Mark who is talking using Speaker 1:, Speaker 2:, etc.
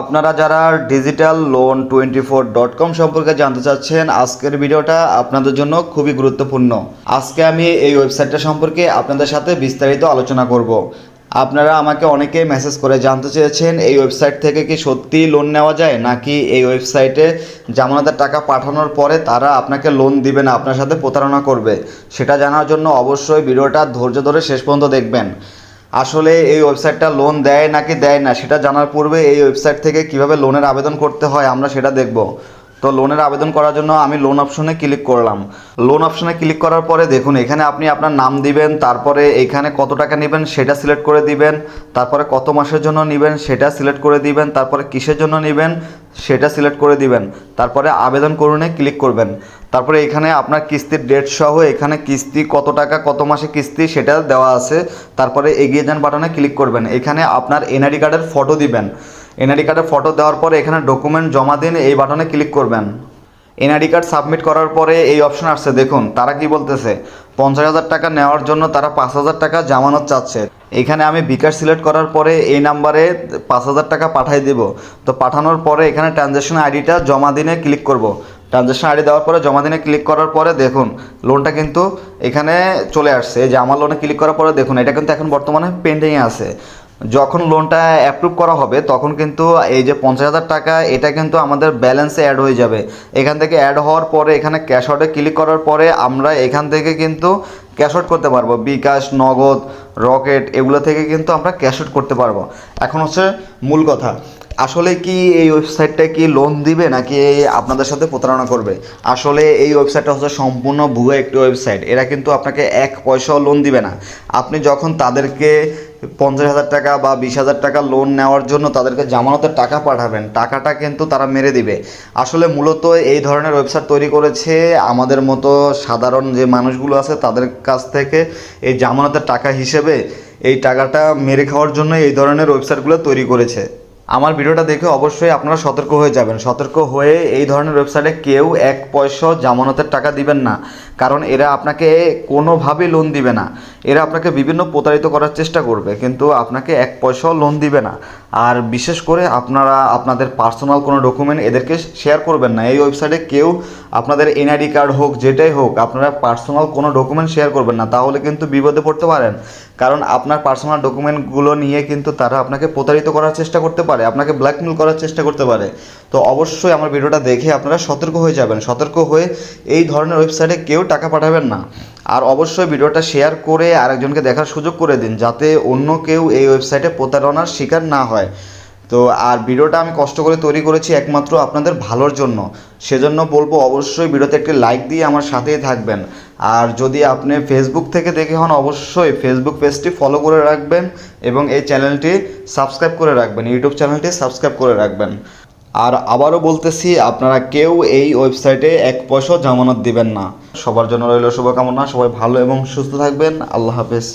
Speaker 1: আপনারা যারা digital loan twenty four dot com সম্পর্কে জানতে চাচ্ছেন, আজকের ভিডিওটা আপনাদের জন্য খুবই গুরুত্বপূর্ণ। আজকে আমি এই ওয়েবসাইটটা সম্পর্কে আপনাদের সাথে বিস্তারিত আলোচনা করব। আপনারা আমাকে অনেকে মেসেজ করে জানতে চেয়েছেন, এই ওয়েবসাইট থেকে কি সত্যি লোন নেওয়া যায়, নাকি এই ওয়েবসাইটে জামানতের টাকা পাঠানোর পরে তারা আপনাকে লোন দিবে না, আপনার সাথে প্রতারণা করবে? সেটা জানার জন্য অবশ্যই ভিডিওটা ধৈর্য ধরে শেষ পর্যন্ত দেখবেন। আসলে এই ওয়েবসাইটটা লোন দেয় নাকি দেয় না, সেটা জানার পূর্বে এই ওয়েবসাইট থেকে কীভাবে লোনের আবেদন করতে হয় আমরা সেটা দেখব। তো লোনের আবেদন করার জন্য আমি লোন অপশনে ক্লিক করলাম। লোন অপশনে ক্লিক করার পরে দেখুন, এখানে আপনি আপনার নাম দিবেন, তারপরে এখানে কত টাকা নেবেন সেটা সিলেক্ট করে দিবেন, তারপরে কত মাসের জন্য নেবেন সেটা সিলেক্ট করে দিবেন, তারপরে কিসের জন্য নেবেন সেটা সিলেক্ট করে দিবেন। তারপরে আবেদন করুনে ক্লিক করবেন। তারপরে এখানে আপনার কিস্তির ডেট সহ এখানে কিস্তি কত টাকা, কত মাসে কিস্তি সেটা দেওয়া আছে। তারপরে এগিয়ে যান বাটনে ক্লিক করবেন। এখানে আপনার এনআইডি কার্ডের ফটো দিবেন। এনআইডি কার্ডের ফটো দেওয়ার পরে এখানে ডকুমেন্ট জমা দিন, এই বাটনে ক্লিক করবেন। এনআইডি কার্ড সাবমিট করার পরে এই অপশন আসছে। দেখুন, তারা কি বলতেছে? পঞ্চাশ হাজার টাকা নেওয়ার জন্য তারা পাঁচ হাজার টাকা জামানত চাচ্ছে। এখানে আমি বিকাশ সিলেক্ট করার পরে এই নাম্বারে পাঁচ হাজার টাকা পাঠাই দেব। তো পাঠানোর পরে এখানে ট্রানজ্যাকশন আইডিটা জমা দিনে ক্লিক করব। ট্রানজ্যাকশন আইডি দেওয়ার পরে জমা দিনে ক্লিক করার পরে দেখুন লোনটা কিন্তু এখানে চলে আসছে। এই যে আমার লোনে ক্লিক করার পরে দেখুন, এটা কিন্তু এখন বর্তমানে পেন্ডিংয়ে আছে। যখন লোনটা অ্যাপ্রুভ করা হবে, তখন কিন্তু এই যে পঞ্চাশ হাজার টাকা, এটা কিন্তু আমাদের ব্যালেন্সে অ্যাড হয়ে যাবে। এখান থেকে অ্যাড হওয়ার পরে, এখানে ক্যাশ আউটে ক্লিক করার পরে আমরা এখান থেকে কিন্তু ক্যাশ আউট করতে পারব। বিকাশ, নগদ, রকেট, এগুলো থেকে কিন্তু আমরা ক্যাশ আউট করতে পারব। এখন হচ্ছে মূল কথা, আসলে কি এই ওয়েবসাইটটা কি লোন দিবে, নাকি আপনাদের সাথে প্রতারণা করবে? আসলে এই ওয়েবসাইটটা হচ্ছে সম্পূর্ণ ভুয়ো একটি ওয়েবসাইট এরা কিন্তু আপনাকে এক পয়সাও লোন দিবে না। আপনি যখন তাদেরকে পঞ্চাশ হাজার টাকা বা বিশ হাজার টাকা লোন নেওয়ার জন্য তাদেরকে জামানতের টাকা পাঠাবেন। টাকাটা কিন্তু তারা মেরে দিবে। আসলে মূলত এই ধরনের ওয়েবসাইট তৈরি করেছে আমাদের মতো সাধারণ যে মানুষগুলো আছে তাদের কাছ থেকে এই জামানতের টাকা হিসেবে এই টাকাটা মেরে খাওয়ার জন্য এই ধরনের ওয়েবসাইটগুলো তৈরি করেছে। আমার ভিডিওটা দেখে অবশ্যই আপনারা সতর্ক হয়ে যাবেন। সতর্ক হয়ে এই ধরনের ওয়েবসাইটে কেউ এক পয়সা জামানতের টাকা দিবেন না। কারণ এরা আপনাকে কোনোভাবেই লোন দিবে না। এরা আপনাকে বিভিন্ন প্রতারিত করার চেষ্টা করবে, কিন্তু আপনাকে এক পয়সাও লোন দিবে না। আর বিশেষ করে আপনারা, আপনাদের পার্সোনাল কোনো ডকুমেন্ট এদেরকে শেয়ার করবেন না। এই ওয়েবসাইটে কেউ আপনাদের এনআইডি কার্ড হোক, যেটাই হোক, আপনারা পার্সোনাল কোনো ডকুমেন্ট শেয়ার করবেন না। তাহলে কিন্তু বিপদে পড়তে পারেন। কারণ আপনার পার্সোনাল ডকুমেন্টগুলো নিয়ে কিন্তু তারা আপনাকে প্রতারিত করার চেষ্টা করতে পারে, আপনাকে ব্ল্যাকমেল করার চেষ্টা করতে পারে। তো অবশ্যই আমার ভিডিওটা দেখে আপনারা সতর্ক হয়ে যাবেন। সতর্ক হয়ে এই ধরনের ওয়েবসাইটে কেউ টাকা পাঠাবেন না। আর অবশ্যই ভিডিওটা শেয়ার করে আরেকজনকে দেখার সুযোগ করে দিন, যাতে অন্য কেউ এই ওয়েবসাইটে প্রতারণার শিকার না হয়। তো আর ভিডিওটা আমি কষ্ট করে তৈরি করেছি একমাত্র আপনাদের ভালোর জন্য। সেজন্য বলব অবশ্যই ভিডিওতে একটি লাইক দিয়ে আমার সাথেই থাকবেন। আর যদি আপনি ফেসবুক থেকে দেখে হন, অবশ্যই ফেসবুক পেজটি ফলো করে রাখবেন এবং এই চ্যানেলটি সাবস্ক্রাইব করে রাখবেন ইউটিউব চ্যানেলটি সাবস্ক্রাইব করে রাখবেন। আর আবারও বলতেছি, আপনারা কেউ এই ওয়েবসাইটে এক পয়সাও জামানত দিবেন না। সবার জন্য রইল শুভকামনা, সবাই ভালো এবং সুস্থ থাকবেন। আল্লাহ হাফেজ।